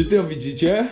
Czy to widzicie?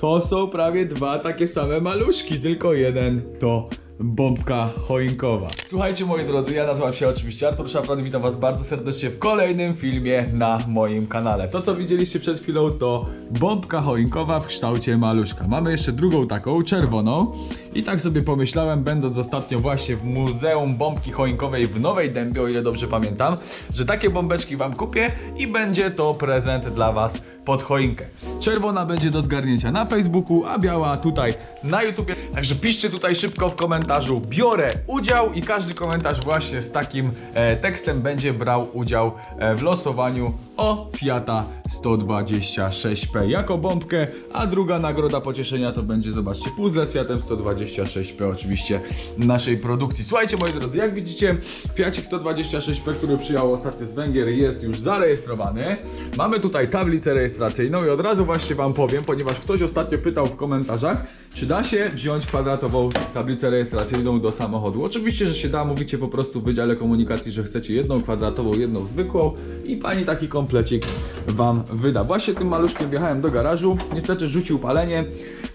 To są prawie dwa takie same maluszki, tylko jeden to bombka choinkowa. Słuchajcie moi drodzy, ja nazywam się oczywiście Artur Szafran witam was bardzo serdecznie w kolejnym filmie na moim kanale. To co widzieliście przed chwilą to bombka choinkowa w kształcie maluszka. Mamy jeszcze drugą taką, czerwoną i tak sobie pomyślałem, będąc ostatnio właśnie w Muzeum Bombki Choinkowej w Nowej Dębie, o ile dobrze pamiętam, że takie bombeczki wam kupię i będzie to prezent dla was pod choinkę. Czerwona będzie do zgarnięcia na Facebooku, a biała tutaj na YouTubie. Także piszcie tutaj szybko w komentarzu biorę udział i każdy komentarz właśnie z takim e, tekstem będzie brał udział e, w losowaniu o Fiata 126P jako bombkę, a druga nagroda pocieszenia to będzie, zobaczcie, puzzle z Fiatem 126P oczywiście naszej produkcji. Słuchajcie moi drodzy, jak widzicie Fiacik 126P, który przyjechał ostatnio z Węgier jest już zarejestrowany. Mamy tutaj tablicę rejestracyjną i od razu właśnie wam powiem, ponieważ ktoś ostatnio pytał w komentarzach, czy da się wziąć kwadratową tablicę rejestracyjną do samochodu. Oczywiście, że się da, mówicie po prostu w Wydziale Komunikacji, że chcecie jedną kwadratową, jedną zwykłą i pani taki komplecik wam wyda. Właśnie tym maluszkiem wjechałem do garażu, niestety rzucił palenie,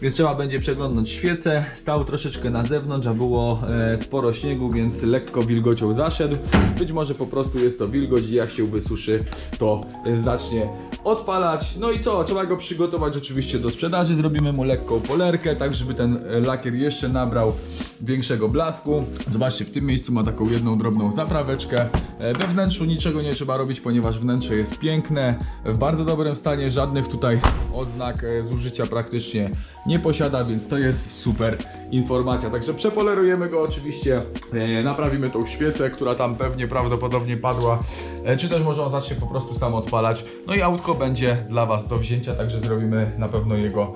więc trzeba będzie przeglądnąć świecę. Stał troszeczkę na zewnątrz, a było e, sporo śniegu, więc lekko wilgocią zaszedł. Być może po prostu jest to wilgoć i jak się wysuszy, to zacznie odpalać. No i co? Trzeba go przygotować oczywiście do sprzedaży. Zrobimy mu lekką polerkę, tak żeby ten e, lakier jeszcze nabrał większego blasku. Zobaczcie, w tym miejscu ma taką jedną drobną zapraweczkę. E, We wnętrzu niczego nie trzeba robić, ponieważ wnętrze jest piękne, w bardzo dobrym stanie, żadnych tutaj oznak e, zużycia praktycznie nie posiada, więc to jest super informacja. Także przepolerujemy go oczywiście, e, naprawimy tą świecę, która tam pewnie prawdopodobnie padła, e, czy też może on zacznie po prostu sam odpalać. No i autko będzie dla Was do wzięcia, także zrobimy na pewno jego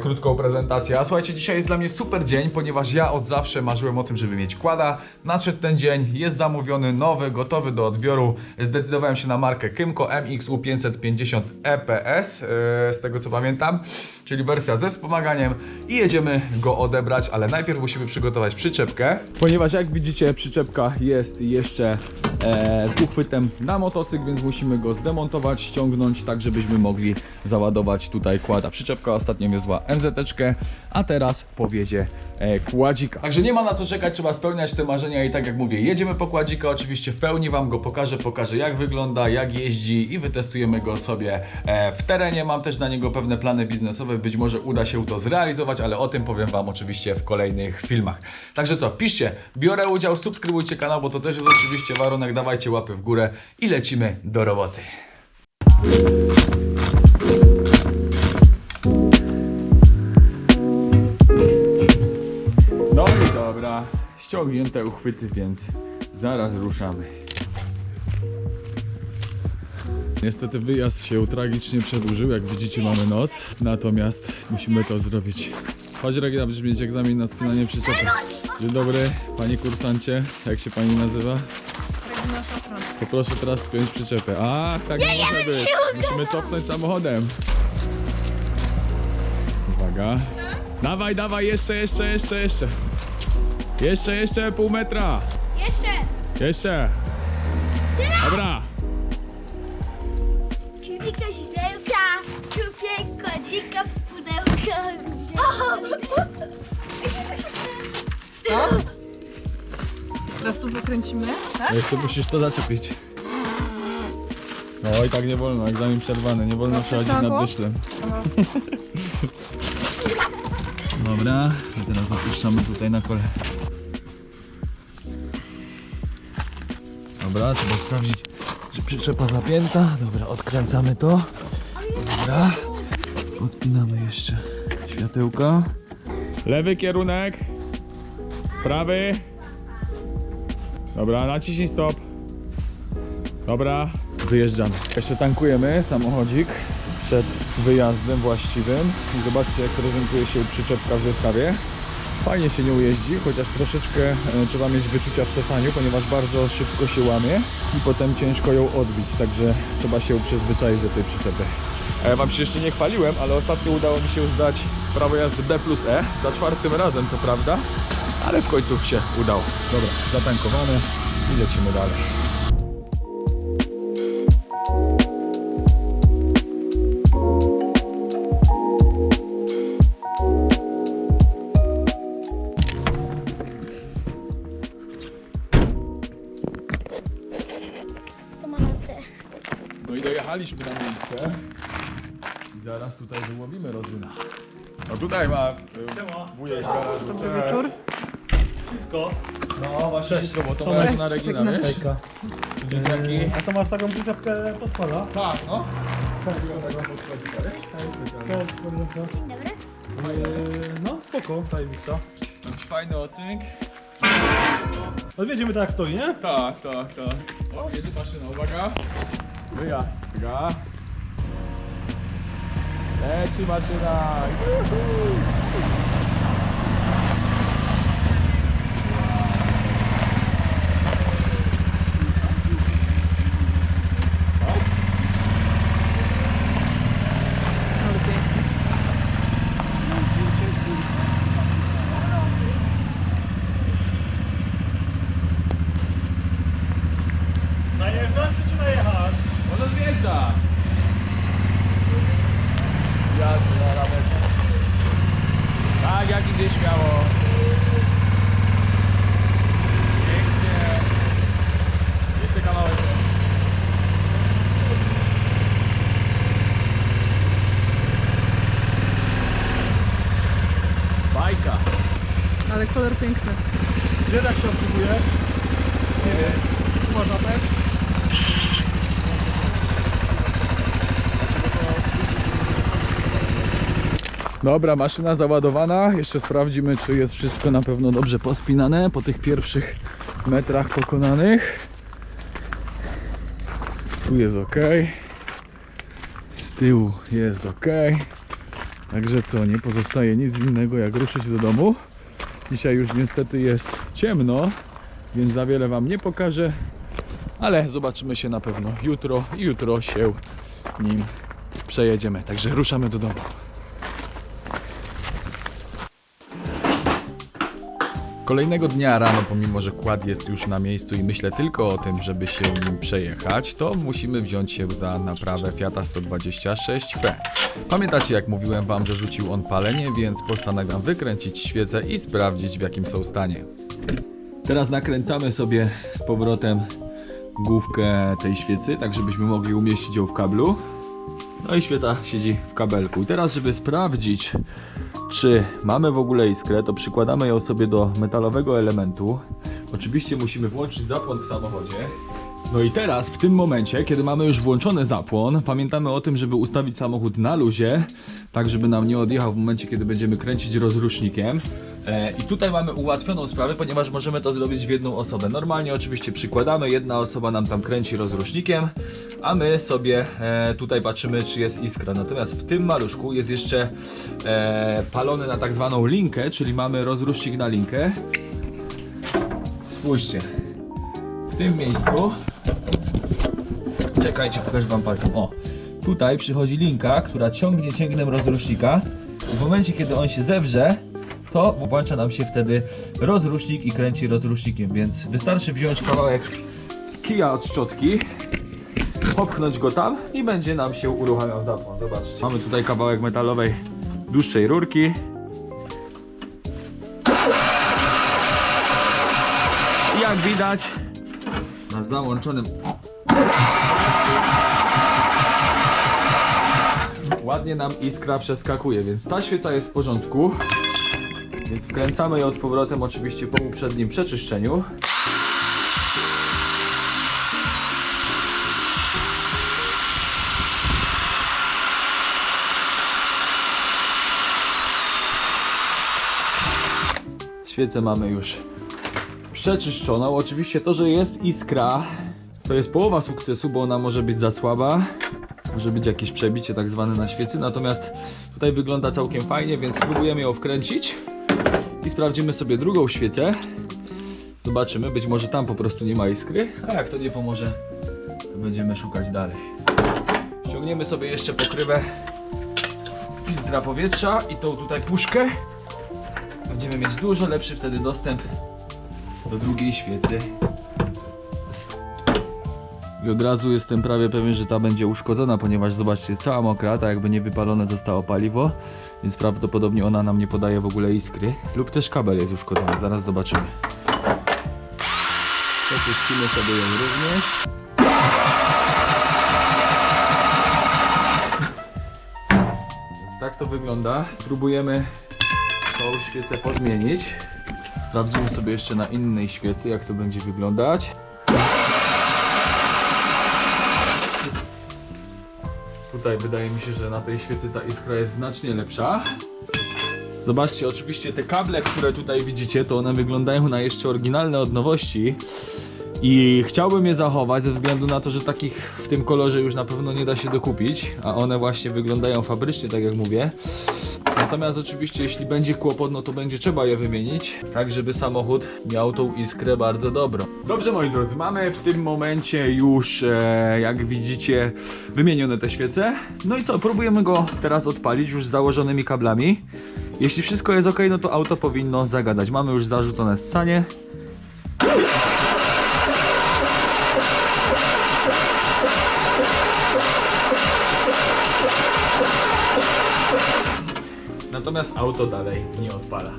krótką prezentację. A słuchajcie, dzisiaj jest dla mnie super dzień, ponieważ ja od zawsze marzyłem o tym, żeby mieć kłada. Nadszedł ten dzień, jest zamówiony nowy, gotowy do odbioru. Zdecydowałem się na markę Kymco MXU 550 EPS, e, z tego co pamiętam, czyli wersja ze wspomaganiem i jedziemy go odebrać, ale najpierw musimy przygotować przyczepkę. Ponieważ jak widzicie, przyczepka jest jeszcze e, z uchwytem na motocykl, więc musimy go zdemontować, ściągnąć, tak żebyśmy mogli załadować tutaj kłada. Przyczepka ostatnio wiozła MZ, a teraz powiezie e, kładzika. Także nie ma na co czekać, trzeba spełniać te marzenia i tak jak mówię, jedziemy po kładzika, oczywiście w pełni Wam go pokażę, pokażę jak wygląda, jak jeździ i wytestujemy go sobie e, w terenie. Mam też na niego pewne plany biznesowe, być może uda się to zrealizować, ale o tym powiem Wam oczywiście w kolejnych filmach. Także co, piszcie, biorę udział, subskrybujcie kanał, bo to też jest oczywiście warunek, dawajcie łapy w górę i lecimy do roboty. Ściągnięte uchwyty, więc zaraz ruszamy. Niestety wyjazd się tragicznie przedłużył, jak widzicie mamy noc, natomiast musimy to zrobić. Chodź Regina, będziesz mieć egzamin na spinanie przyczepy. Dzień dobry, panie kursancie, jak się pani nazywa? Poproszę teraz spiąć przyczepę. A, tak nie, może być. Musimy cofnąć samochodem. Uwaga. Dawaj, dawaj, jeszcze, jeszcze, jeszcze, jeszcze. Jeszcze, jeszcze pół metra. Jeszcze! Jeszcze. Dobra. Czubika źrełka, kupię kodzika w pudełko. Teraz tu wykręcimy, tak? Jeszcze musisz to zaczepić. No i tak nie wolno, egzamin przerwany, nie wolno przechodzić nad przeszło? Dobra, i teraz zapuszczamy tutaj na kole. Dobra, trzeba sprawdzić, czy przyczepa zapięta. Dobra, odkręcamy to. Dobra, odpinamy jeszcze światełka. Lewy kierunek, prawy. Dobra, naciśnij stop. Dobra, wyjeżdżamy. Jeszcze tankujemy samochodzik przed wyjazdem właściwym. I zobaczcie jak prezentuje się przyczepka w zestawie. Fajnie się nią jeździ, chociaż troszeczkę e, trzeba mieć wyczucia w cofaniu, ponieważ bardzo szybko się łamie i potem ciężko ją odbić, także trzeba się przyzwyczaić do tej przyczepy. Ja Wam się jeszcze nie chwaliłem, ale ostatnio udało mi się zdać prawo jazdy D plus E, za czwartym razem co prawda, ale w końcu się udało. Dobra, zatankowane i lecimy dalej. Tutaj ma y, wujek. Dobry wieczór. Wszystko. No właśnie wszystko, bo to moja żona Regina, Regina. wiesz? Hejka. Dzieciaki. A to masz taką przyczepkę pod pola? Tak, no. Taką podchodzi, tak? Dzień dobry. no spoko, zajebista. Jakiś fajny ocynk. Odwiedzimy tak jak stoi, nie? Tak, tak, tak. O, jedzie maszyna, uwaga. Wyjazd, uwaga. Leci maszyna. Juhu. Najeżdżasz czy najechać? Możesz wjeżdżać. Jazdy na rameczkę. Tak, jak idzie śmiało. Pięknie. Jeszcze kawałek. Bajka. Ale kolor piękny. Gdzie tak się obsługuje? Tu masz apek? Dobra, maszyna załadowana. Jeszcze sprawdzimy, czy jest wszystko na pewno dobrze pospinane po tych pierwszych metrach pokonanych. Tu jest ok. Z tyłu jest ok. Także co, nie pozostaje nic innego jak ruszyć do domu. Dzisiaj już niestety jest ciemno, więc za wiele Wam nie pokażę. Ale zobaczymy się na pewno jutro i jutro się nim przejedziemy. Także ruszamy do domu. Kolejnego dnia rano, pomimo że kład jest już na miejscu i myślę tylko o tym, żeby się nim przejechać, to musimy wziąć się za naprawę Fiata 126P. Pamiętacie jak mówiłem wam, że rzucił on palenie, więc postanawiam wykręcić świecę i sprawdzić w jakim są stanie. Teraz nakręcamy sobie z powrotem główkę tej świecy, tak żebyśmy mogli umieścić ją w kablu. No i świeca siedzi w kabelku. I teraz, żeby sprawdzić, czy mamy w ogóle iskrę, to przykładamy ją sobie do metalowego elementu. Oczywiście musimy włączyć zapłon w samochodzie. No i teraz, w tym momencie, kiedy mamy już włączony zapłon, pamiętamy o tym, żeby ustawić samochód na luzie, tak żeby nam nie odjechał w momencie, kiedy będziemy kręcić rozrusznikiem. E, I tutaj mamy ułatwioną sprawę, ponieważ możemy to zrobić w jedną osobę. Normalnie oczywiście przykładamy, jedna osoba nam tam kręci rozrusznikiem, a my sobie e, tutaj patrzymy, czy jest iskra. Natomiast w tym maluszku jest jeszcze e, palony na tak zwaną linkę, czyli mamy rozrusznik na linkę. Spójrzcie. W tym miejscu Czekajcie, pokażę wam palcem. O, tutaj przychodzi linka, która ciągnie cięgnem rozrusznika. W momencie, kiedy on się zewrze, to włącza nam się wtedy rozrusznik i kręci rozrusznikiem, więc wystarczy wziąć kawałek kija od szczotki, popchnąć go tam i będzie nam się uruchamiał zapłon. Zobaczcie. Mamy tutaj kawałek metalowej, dłuższej rurki. Jak widać, na załączonym ładnie nam iskra przeskakuje, więc ta świeca jest w porządku. Więc wkręcamy ją z powrotem oczywiście po uprzednim przeczyszczeniu. Świecę mamy już przeczyszczoną. Oczywiście to, że jest iskra, to jest połowa sukcesu, bo ona może być za słaba. Może być jakieś przebicie tak zwane na świecy, natomiast tutaj wygląda całkiem fajnie, więc spróbujemy ją wkręcić i sprawdzimy sobie drugą świecę. Zobaczymy, być może tam po prostu nie ma iskry, a jak to nie pomoże, to będziemy szukać dalej. Ściągniemy sobie jeszcze pokrywę filtra powietrza i tą tutaj puszkę. Będziemy mieć dużo lepszy wtedy dostęp do drugiej świecy. I od razu jestem prawie pewien, że ta będzie uszkodzona, ponieważ zobaczcie, cała mokra, tak jakby nie wypalone zostało paliwo, więc prawdopodobnie ona nam nie podaje w ogóle iskry. Lub też kabel jest uszkodzony, zaraz zobaczymy. Przepuścimy sobie ją również. Więc tak to wygląda. Spróbujemy tą świecę podmienić. Sprawdzimy sobie jeszcze na innej świecy, jak to będzie wyglądać. Tutaj wydaje mi się, że na tej świecy ta iskra jest znacznie lepsza. Zobaczcie, oczywiście te kable, które tutaj widzicie, to one wyglądają na jeszcze oryginalne od nowości. I chciałbym je zachować ze względu na to, że takich w tym kolorze już na pewno nie da się dokupić, a one właśnie wyglądają fabrycznie, tak jak mówię. Natomiast oczywiście jeśli będzie kłopot, no to będzie trzeba je wymienić, tak żeby samochód miał tą iskrę bardzo dobrą. Dobrze moi drodzy, mamy w tym momencie już, e, jak widzicie, wymienione te świece. No i co, próbujemy go teraz odpalić już z założonymi kablami. Jeśli wszystko jest ok, no to auto powinno zagadać. Mamy już zarzucone ssanie. Natomiast auto dalej nie odpala.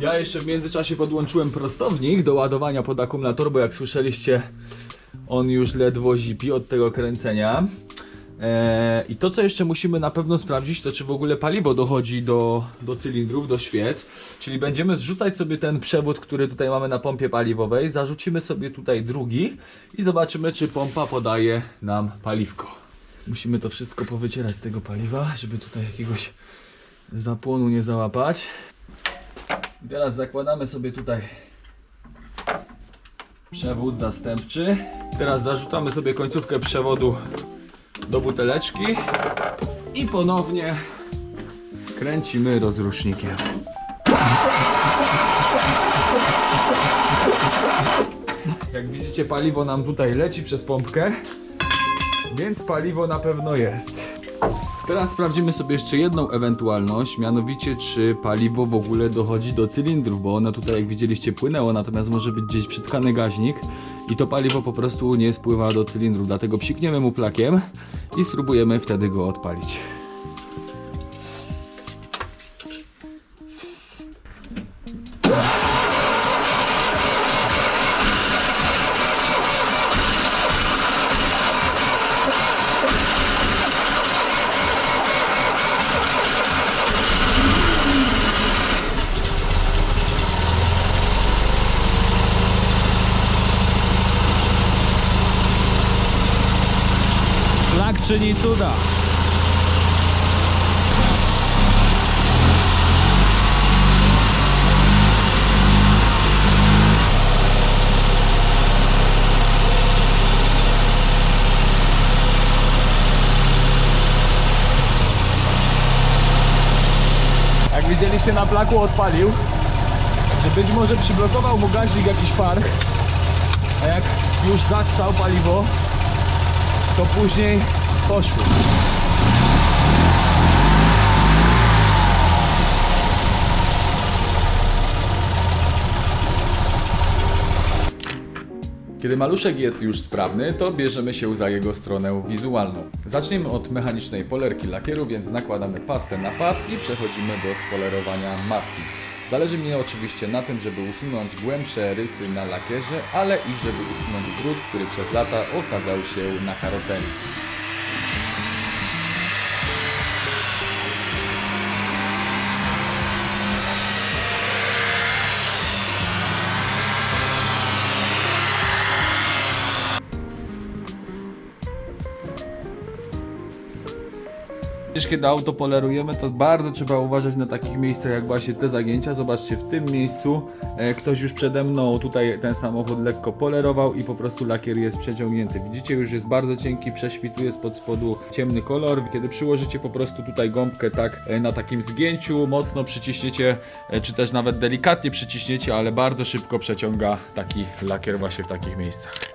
Ja jeszcze w międzyczasie podłączyłem prostownik do ładowania pod akumulator, bo jak słyszeliście, on już ledwo zipi od tego kręcenia. Eee, I to, co jeszcze musimy na pewno sprawdzić, to czy w ogóle paliwo dochodzi do, do cylindrów, do świec. Czyli będziemy zrzucać sobie ten przewód, który tutaj mamy na pompie paliwowej, zarzucimy sobie tutaj drugi i zobaczymy, czy pompa podaje nam paliwko. Musimy to wszystko powycierać z tego paliwa, żeby tutaj jakiegoś zapłonu nie załapać. Teraz zakładamy sobie tutaj przewód zastępczy. Teraz zarzucamy sobie końcówkę przewodu do buteleczki i ponownie kręcimy rozrusznikiem. Jak widzicie paliwo nam tutaj leci przez pompkę, więc paliwo na pewno jest. Teraz sprawdzimy sobie jeszcze jedną ewentualność, mianowicie czy paliwo w ogóle dochodzi do cylindrów, bo ono tutaj jak widzieliście płynęło, natomiast może być gdzieś przytkany gaźnik i to paliwo po prostu nie spływa do cylindrów, dlatego psikniemy mu plakiem i spróbujemy wtedy go odpalić. Widzieliście na plaku odpalił, że być może przyblokował mu gaźnik jakiś par, a jak już zassał paliwo, to później poszło. Kiedy maluszek jest już sprawny, to bierzemy się za jego stronę wizualną. Zaczniemy od mechanicznej polerki lakieru, więc nakładamy pastę na pad i przechodzimy do spolerowania maski. Zależy mi oczywiście na tym, żeby usunąć głębsze rysy na lakierze, ale i żeby usunąć brud, który przez lata osadzał się na karoserii. Kiedy auto polerujemy, to bardzo trzeba uważać na takich miejscach jak właśnie te zagięcia. Zobaczcie, w tym miejscu e, ktoś już przede mną tutaj ten samochód lekko polerował i po prostu lakier jest przeciągnięty. Widzicie, już jest bardzo cienki, prześwituje spod spodu ciemny kolor. Kiedy przyłożycie po prostu tutaj gąbkę tak e, na takim zgięciu, mocno przyciśniecie, e, czy też nawet delikatnie przyciśniecie, ale bardzo szybko przeciąga taki lakier właśnie w takich miejscach.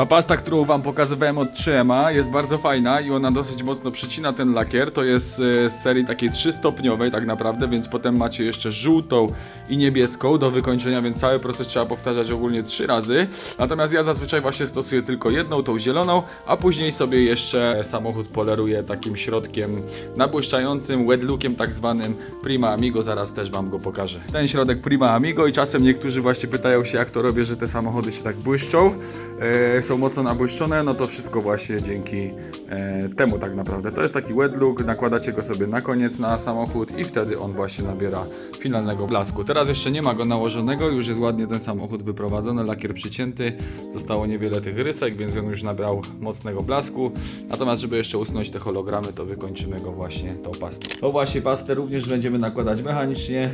Ta pasta, którą wam pokazywałem od 3MA jest bardzo fajna i ona dosyć mocno przycina ten lakier. To jest e, z serii takiej trzystopniowej tak naprawdę, więc potem macie jeszcze żółtą i niebieską do wykończenia, więc cały proces trzeba powtarzać ogólnie trzy razy. Natomiast ja zazwyczaj właśnie stosuję tylko jedną, tą zieloną, a później sobie jeszcze samochód poleruję takim środkiem nabłyszczającym, wet lookiem tak zwanym Prima Amigo, zaraz też wam go pokażę. Ten środek Prima Amigo i czasem niektórzy właśnie pytają się jak to robię, że te samochody się tak błyszczą, e, są mocno nabłyszczone, no to wszystko właśnie dzięki e, temu tak naprawdę. To jest taki wet look, nakładacie go sobie na koniec na samochód i wtedy on właśnie nabiera finalnego blasku. Teraz jeszcze nie ma go nałożonego, już jest ładnie ten samochód wyprowadzony, lakier przycięty, zostało niewiele tych rysek, więc on już nabrał mocnego blasku. Natomiast żeby jeszcze usunąć te hologramy, to wykończymy go właśnie tą pastą. To właśnie pastę również będziemy nakładać mechanicznie,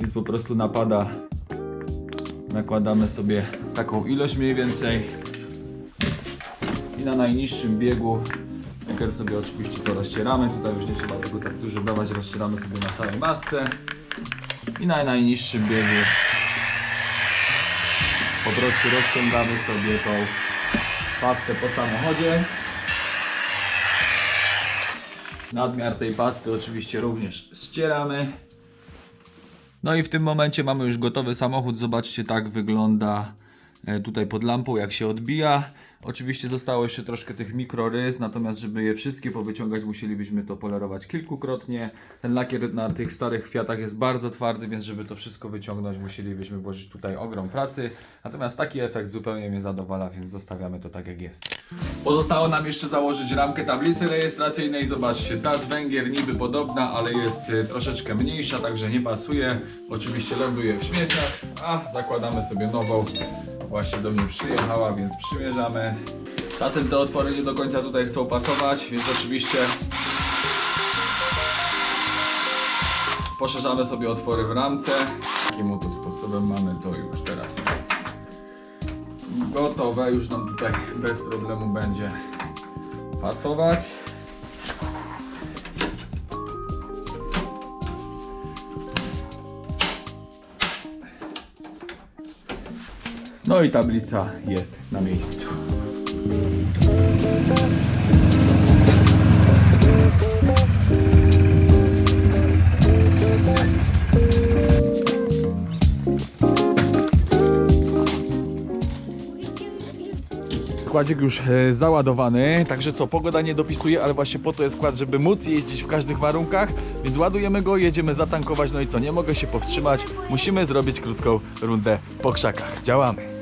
więc po prostu napada nakładamy sobie taką ilość mniej więcej i na najniższym biegu najpierw sobie oczywiście to rozcieramy, tutaj już nie trzeba tego tak dużo dawać, rozcieramy sobie na całej masce. I na najniższym biegu po prostu rozciągamy sobie tą pastę po samochodzie. Nadmiar tej pasty oczywiście również ścieramy. No i w tym momencie mamy już gotowy samochód. Zobaczcie, tak wygląda tutaj pod lampą, jak się odbija. Oczywiście zostało jeszcze troszkę tych mikrorys, natomiast żeby je wszystkie powyciągać, musielibyśmy to polerować kilkukrotnie. Ten lakier na tych starych Fiatach jest bardzo twardy, więc żeby to wszystko wyciągnąć, musielibyśmy włożyć tutaj ogrom pracy. Natomiast taki efekt zupełnie mnie zadowala, więc zostawiamy to tak jak jest. Pozostało nam jeszcze założyć ramkę tablicy rejestracyjnej. Zobaczcie, ta z Węgier niby podobna, ale jest y, troszeczkę mniejsza, także nie pasuje. Oczywiście ląduje w śmieciach, a zakładamy sobie nową. Właśnie do mnie przyjechała, więc przymierzamy. Czasem te otwory nie do końca tutaj chcą pasować, więc oczywiście poszerzamy sobie otwory w ramce. Takim oto sposobem mamy to już teraz gotowe, już nam tutaj bez problemu będzie pasować. No i tablica jest na miejscu. Kładzik już e, załadowany, także co, pogoda nie dopisuje, ale właśnie po to jest kład, żeby móc jeździć w każdych warunkach, więc ładujemy go, jedziemy zatankować, no i co, nie mogę się powstrzymać, musimy zrobić krótką rundę po krzakach. Działamy.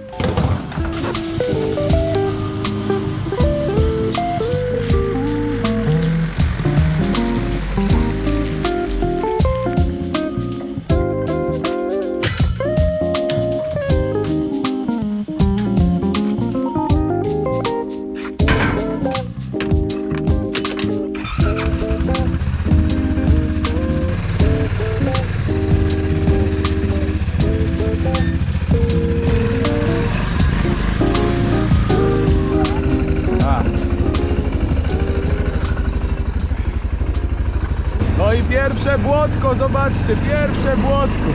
Zobaczcie, pierwsze błotko.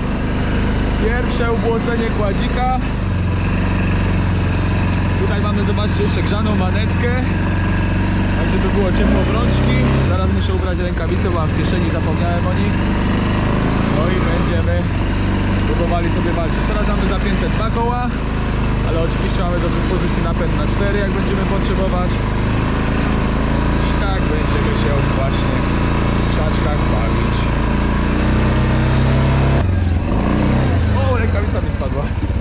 Pierwsze ubłocenie kładzika. Tutaj mamy, zobaczcie, jeszcze grzaną manetkę. Tak, żeby było ciepło w rączki. Zaraz muszę ubrać rękawice, bo mam w kieszeni, zapomniałem o nich. No i będziemy próbowali sobie walczyć. Teraz mamy zapięte dwa koła, ale oczywiście mamy do dyspozycji napęd na cztery, jak będziemy potrzebować. I tak będziemy się właśnie w krzaczkach bawić. O, rękawica mi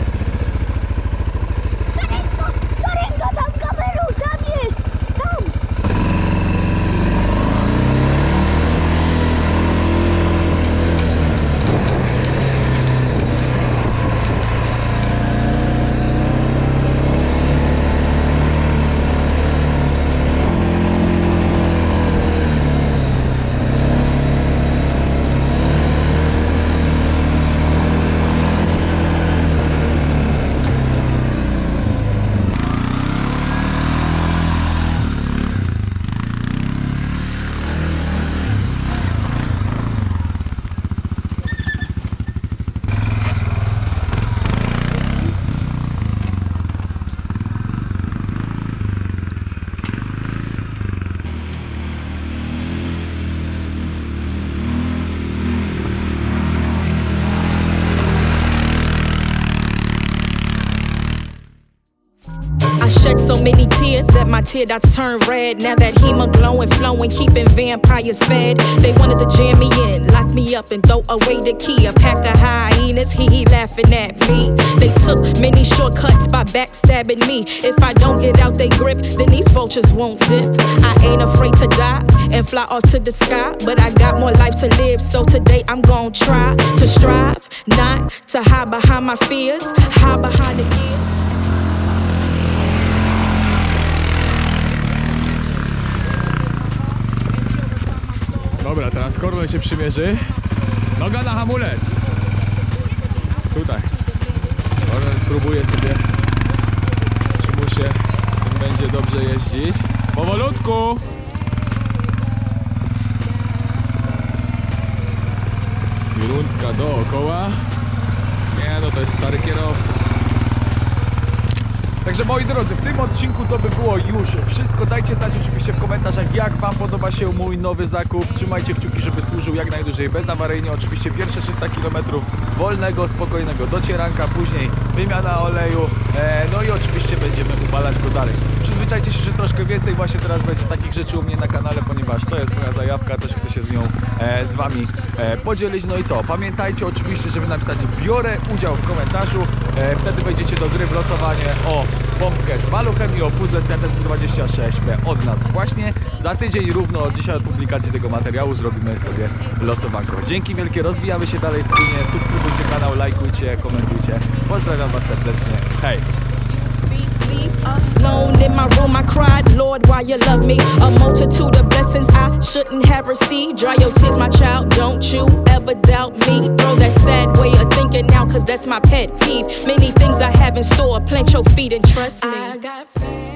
Shed so many tears that my tear dots turn red. Now that hema glowing, flowing, keeping vampires fed. They wanted to jam me in, lock me up, and throw away the key. A pack of hyenas, he he laughing at me. They took many shortcuts by backstabbing me. If I don't get out they grip, then these vultures won't dip. I ain't afraid to die and fly off to the sky, but I got more life to live. So today I'm gonna try to strive, not to hide behind my fears, hide behind the years. Dobra, teraz Korwin się przymierzy. Noga na hamulec. Tutaj. Korwin spróbuje sobie, czy mu się będzie dobrze jeździć. Powolutku. Rundka dookoła. Nie no, to jest stary kierowca. Także moi drodzy, w tym odcinku to by było już wszystko. Dajcie znać oczywiście w komentarzach, jak Wam podoba się mój nowy zakup. Trzymajcie kciuki, żeby służył jak najdłużej bezawaryjnie. Oczywiście pierwsze 300 km wolnego, spokojnego docieranka, później wymiana oleju. E, no i oczywiście będziemy upalać go dalej. Przyzwyczajcie się, że troszkę więcej właśnie teraz będzie takich rzeczy u mnie na kanale, ponieważ to jest moja zajawka, też chcę się z nią e, z Wami e, podzielić. No i co? Pamiętajcie oczywiście, żeby napisać biorę udział w komentarzu. Wtedy wejdziecie do gry w losowanie o bombkę z maluchem i o puzzle z Fiatem 126P od nas właśnie. Za tydzień równo dzisiaj od publikacji tego materiału zrobimy sobie losowanko. Dzięki wielkie, rozwijamy się dalej wspólnie. Subskrybujcie kanał, lajkujcie, komentujcie. Pozdrawiam Was serdecznie. Hej! Alone in my room, I cried, Lord, why you love me? A multitude of blessings I shouldn't have received. Dry your tears, my child, don't you ever doubt me. Throw that sad way of thinking now, cause that's my pet peeve. Many things I have in store, plant your feet and trust me. I got faith.